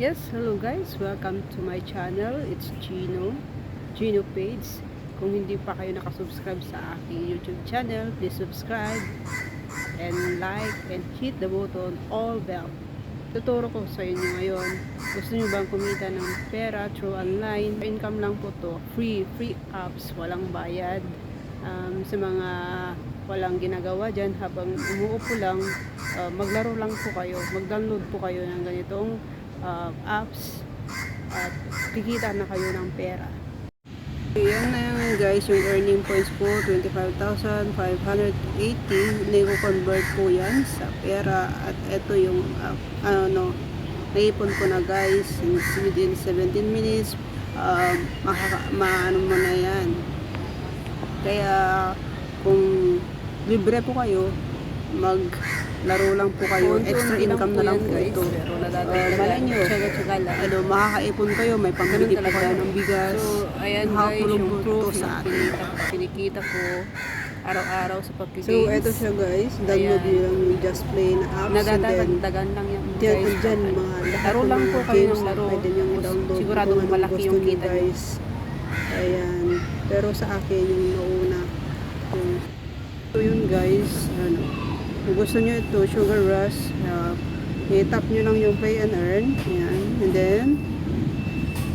Yes, hello guys. Welcome to my channel. It's Gino. Gino Page. Kung hindi pa kayo nakasubscribe sa aking YouTube channel, please subscribe and like and hit the button all bell. Tuturo ko sa inyo ngayon. Gusto nyo bang kumita ng pera through online? Income lang po to. Free, free apps. Walang bayad. Um, sa mga walang ginagawa dyan habang umuupo lang, uh, maglaro lang po kayo. Mag-download po kayo ng ganitong uh, apps at kikita na kayo ng pera. Yan na yan guys, yung earning points po, 25,580. Nego-convert po yan sa pera. At ito yung, uh, ano, naipon ko na guys, in- within 17 minutes, uh, makaka, maano mo na yan. Kaya, kung libre po kayo, maglaro lang po kayo. Extra income na lang po ito. Uh, nadadagdagan. malay nyo, ano, makakaipon kayo, may pambili po kayo ng bigas. So, ayan guys, yung proof sa atin. kinikita ko araw-araw sa pagkigames. So, eto siya guys. Download nyo lang yung Just Play na apps. Nadadagdagan lang yan guys. dyan mga Laro lang ng po kayo ng laro. Pwede nyo i-download. Sigurado malaki yung kita nyo. guys. Ayan. Pero sa akin, yung nauna. So, yun guys. Ano, kung gusto nyo ito, Sugar Rush, uh, i-tap nyo lang yung Pay and Earn. Ayan. And then,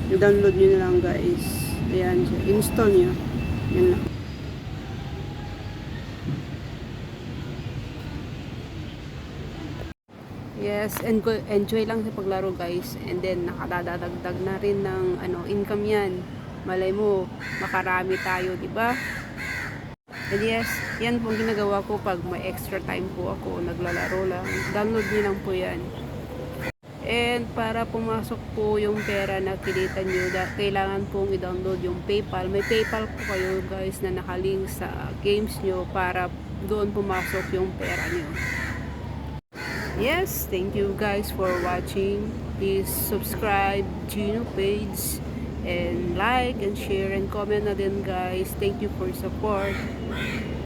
i-download nyo na lang guys. Ayan siya. Install nyo. Yan lang. Yes, and enjoy lang sa paglaro guys. And then nakadadagdag na rin ng ano income 'yan. Malay mo, makarami tayo, 'di ba? And yes, yan po ang ginagawa ko pag may extra time po ako, naglalaro lang. Download niyo lang po 'yan. And para pumasok po yung pera na kinita nyo, kailangan pong i-download yung PayPal. May PayPal po kayo guys na nakalink sa games nyo para doon pumasok yung pera nyo. Yes, thank you guys for watching. Please subscribe Gino page and like and share and comment na din guys. Thank you for support.